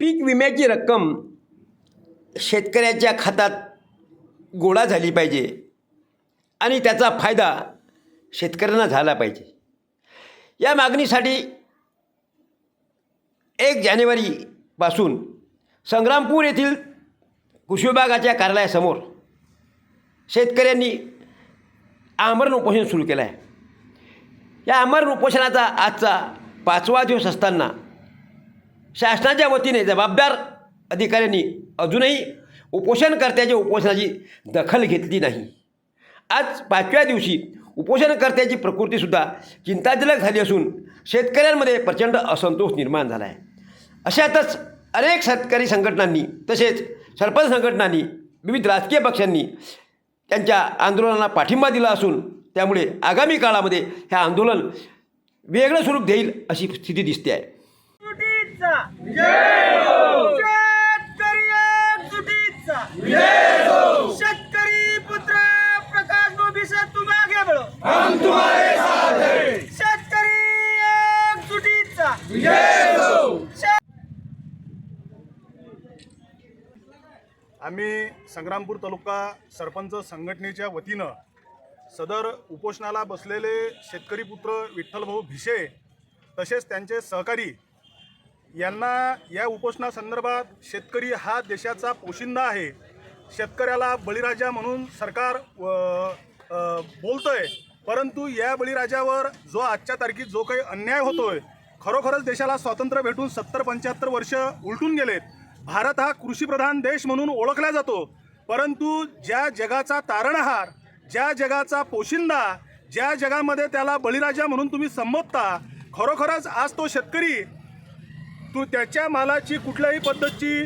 पीक विम्याची रक्कम शेतकऱ्याच्या खात्यात गोळा झाली पाहिजे आणि त्याचा फायदा शेतकऱ्यांना झाला पाहिजे. या मागणीसाठी एक जानेवारीपासून संग्रामपूर येथील कृषी विभागाच्या कार्यालयासमोर शेतकऱ्यांनी आमरण उपोषण सुरू केलं आहे या आमरण उपोषणाचा आजचा पाचवा दिवस असताना शासनाच्या वतीने जबाबदार अधिकाऱ्यांनी अजूनही उपोषणकर्त्याच्या उपोषणाची दखल घेतली नाही. आज पाचव्या दिवशी उपोषणकर्त्याची प्रकृतीसुद्धा चिंताजनक झाली असून शेतकऱ्यांमध्ये प्रचंड असंतोष निर्माण झाला आहे. अशातच अनेक शेतकरी संघटनांनी तसेच सरपंच संघटनांनी विविध राजकीय पक्षांनी त्यांच्या आंदोलनाला पाठिंबा दिला असून त्यामुळे आगामी काळामध्ये हे आंदोलन वेगळं स्वरूप देईल अशी स्थिती दिसते आहे. शेतकरी पुत्र प्रकाश बोबीसे तुम आगे बढ़ो हम तुम्हारे साथ हैं शेतकरी एकजुटीचा आम्ही संग्रामपूर तालुका सरपंच संघटनेच्या वतीनं सदर उपोषणाला बसलेले शेतकरी पुत्र विठ्ठलभाऊ भिशे तसेच त्यांचे सहकारी यांना या उपोषणासंदर्भात शेतकरी हा देशाचा पोशिंदा आहे. शेतकऱ्याला बळीराजा म्हणून सरकार बोलतं आहे परंतु या बळीराजावर जो आजच्या तारखेत जो काही अन्याय होतोय खरोखरच देशाला स्वातंत्र्य भेटून सत्तर पंच्याहत्तर वर्ष उलटून गेलेत. भारत हा कृषीप्रधान देश म्हणून ओळखला जातो. परंतु ज्या जगाचा तारणहार ज्या जगाचा पोशिंदा ज्या जगामध्ये त्याला बळीराजा म्हणून तुम्ही संबोधता खरोखरच आज तो शेतकरी तू त्याच्या मालाची कुठल्याही पद्धतची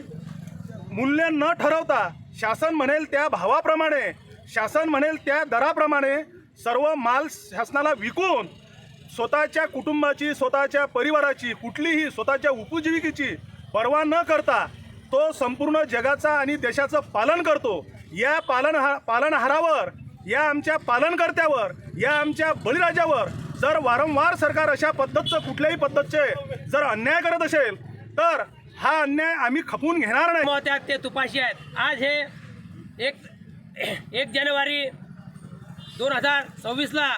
मूल्य न ठरवता शासन म्हणेल त्या भावाप्रमाणे शासन म्हणेल त्या दराप्रमाणे सर्व माल शासनाला विकून स्वतःच्या कुटुंबाची स्वतःच्या परिवाराची कुठलीही स्वतःच्या उपजीविकेची पर्वा न करता तो संपूर्ण जगाचा आणि देशाचं पालन करतो. या पालनहा पालनहारावर या आमच्या पालनकर्त्यावर या आमच्या बळीराजावर जर वारंवार सरकार अशा पद्धतचं कुठल्याही पद्धतचे जर अन्याय करत असेल तर हा अन्याय आम्ही खपवून घेणार नाही. महोत्याग ते तुपाशी आहेत. आज हे एक एक जानेवारी दोन हजार सव्वीसला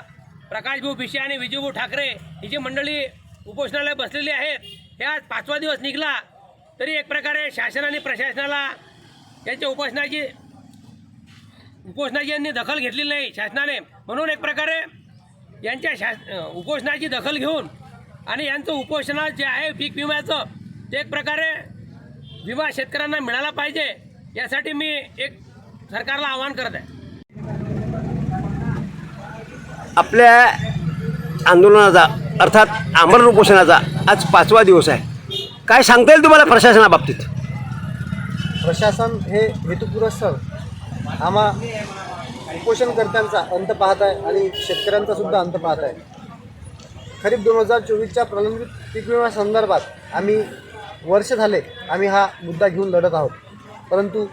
प्रकाशभाऊ भिशे आणि विजयभाऊ ठाकरे ही जी मंडळी उपोषणाला बसलेली आहेत हे आज पाचवा दिवस निघला. तरी एक प्रकारे शासन आणि प्रशासनाला त्यांच्या उपोषणाची उपोषणाची यांनी दखल घेतलेली नाही शासनाने. म्हणून एक प्रकारे यांच्या शास उपोषणाची दखल घेऊन आणि यांचं उपोषणात जे आहे पीक विम्याचं ते एक प्रकारे विमा शेतकऱ्यांना मिळाला पाहिजे यासाठी मी एक सरकारला आवाहन करत आहे. आपल्या आंदोलनाचा अर्थात आमरण उपोषणाचा आज पाचवा दिवस आहे. काय सांगता येईल तुम्हाला प्रशासनाबाबतीत? प्रशासन हे हेतुपुरस्सर. आम्हा उपोषणकर्त्यांचा अंत पाहत आहे आणि शेतकऱ्यांचा सुद्धा अंत पाहत आहे. खरीप दोन हजार चोवीसच्या प्रलंबित पीक विमा संदर्भात आम्ही वर्ष झाले आम्ही हा मुद्दा घेऊन लढत आहोत. परंतु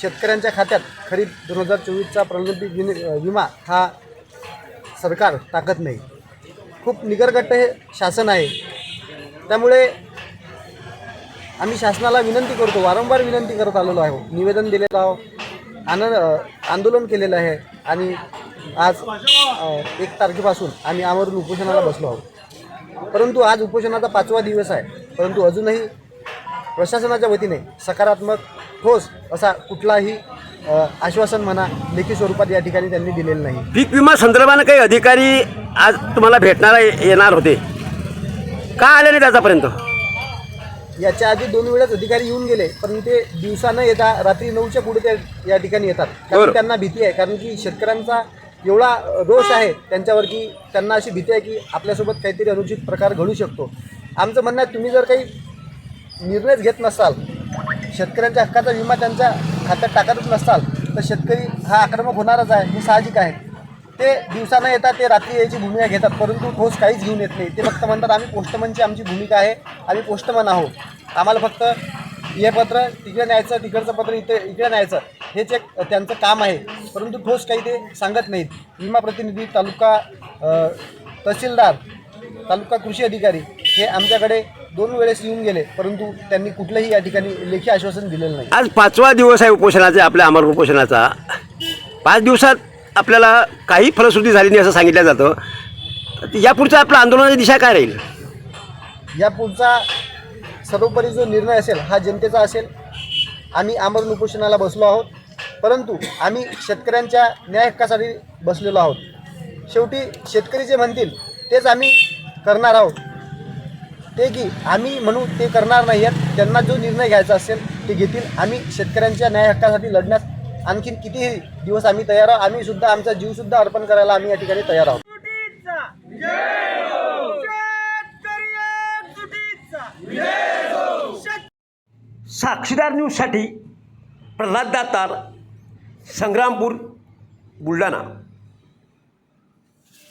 शेतकऱ्यांच्या खात्यात खरीप दोन हजार चोवीसचा प्रलंबित विनि- विमा हा सरकार टाकत नाही. खूप निगरगट्ट हे शासन आहे. त्यामुळे आम्ही शासनाला विनंती करतो वारंवार विनंती करत आलेलो आहे निवेदन दिलेलं आहो आनंद आंदोलन केलेलं आहे आणि आज एक तारखेपासून आम्ही आमरण उपोषणाला बसलो आहोत. परंतु आज उपोषणाचा पाचवा दिवस आहे. परंतु अजूनही प्रशासनाच्या वतीने सकारात्मक ठोस असा कुठलाही आश्वासन म्हणा लेखी स्वरूपात या ठिकाणी त्यांनी दिलेलं नाही. पीक विमा संदर्भानं काही अधिकारी आज तुम्हाला भेटणारा येणार होते. का आले नाही त्याच्यापर्यंत? याच्या आधी दोन वेळेस अधिकारी येऊन गेले पण ते दिवसा न येता रात्री नऊच्या पुढे ते या ठिकाणी येतात. कारण त्यांना भीती आहे. कारण की शेतकऱ्यांचा एवढा रोष आहे त्यांच्यावर की त्यांना अशी भीती आहे की आपल्यासोबत काहीतरी अनुचित प्रकार घडू शकतो. आमचं म्हणणं आहे तुम्ही जर काही निर्णयच घेत नसाल शेतकऱ्यांच्या हक्काचा विमा त्यांच्या खात्यात टाकतच नसाल तर शेतकरी हा आक्रमक होणारच आहे हे साहजिक आहे. ते दिवसा न येतात ते रात्री यायची भूमिका घेतात परंतु ठोस काहीच घेऊन येत नाही. ते फक्त म्हणतात आम्ही पोस्टमनची आमची भूमिका आहे आम्ही पोस्टमन आहोत. आम्हाला फक्त हे पत्र तिकडे न्यायचं तिकडचं पत्र इथे इकडे न्यायचं. हेच एक त्यांचं काम आहे. परंतु ठोस काही ते सांगत नाहीत. विमा प्रतिनिधी तालुका तहसीलदार तालुका कृषी अधिकारी हे आमच्याकडे दोन वेळेस येऊन गेले. परंतु त्यांनी कुठलंही या ठिकाणी लेखी आश्वासन दिलेलं नाही. आज पाचवा दिवस आहे उपोषणाचा आपल्या अमर उपोषणाचा. पाच दिवसात आपल्याला काही फलश्रुती झाली नाही असं सांगितलं जातं. यापुढचं आपलं आंदोलनाची दिशा काय राहील? या पुढचा सर्वोपरी जो निर्णय असेल हा जनतेचा असेल. आम्ही आमरण उपोषणाला बसलो आहोत. परंतु आम्ही शेतकऱ्यांच्या न्याय हक्कासाठी बसलेलो आहोत. शेवटी शेतकरी जे म्हणतील तेच आम्ही करणार आहोत. ते की आम्ही म्हणू ते करणार नाही आहेत त्यांना जो निर्णय घ्यायचा असेल ते घेतील. आम्ही शेतकऱ्यांच्या न्याय हक्कासाठी लढण्यास आणखीन कितीही दिवस आम्ही तयार आहोत आम्ही सुद्धा आमचा जीवसुद्धा अर्पण करायला आम्ही या ठिकाणी तयार आहोत. साक्षीदार न्यूजसाठी प्रल्हाद दातार संग्रामपूर बुलढाणा.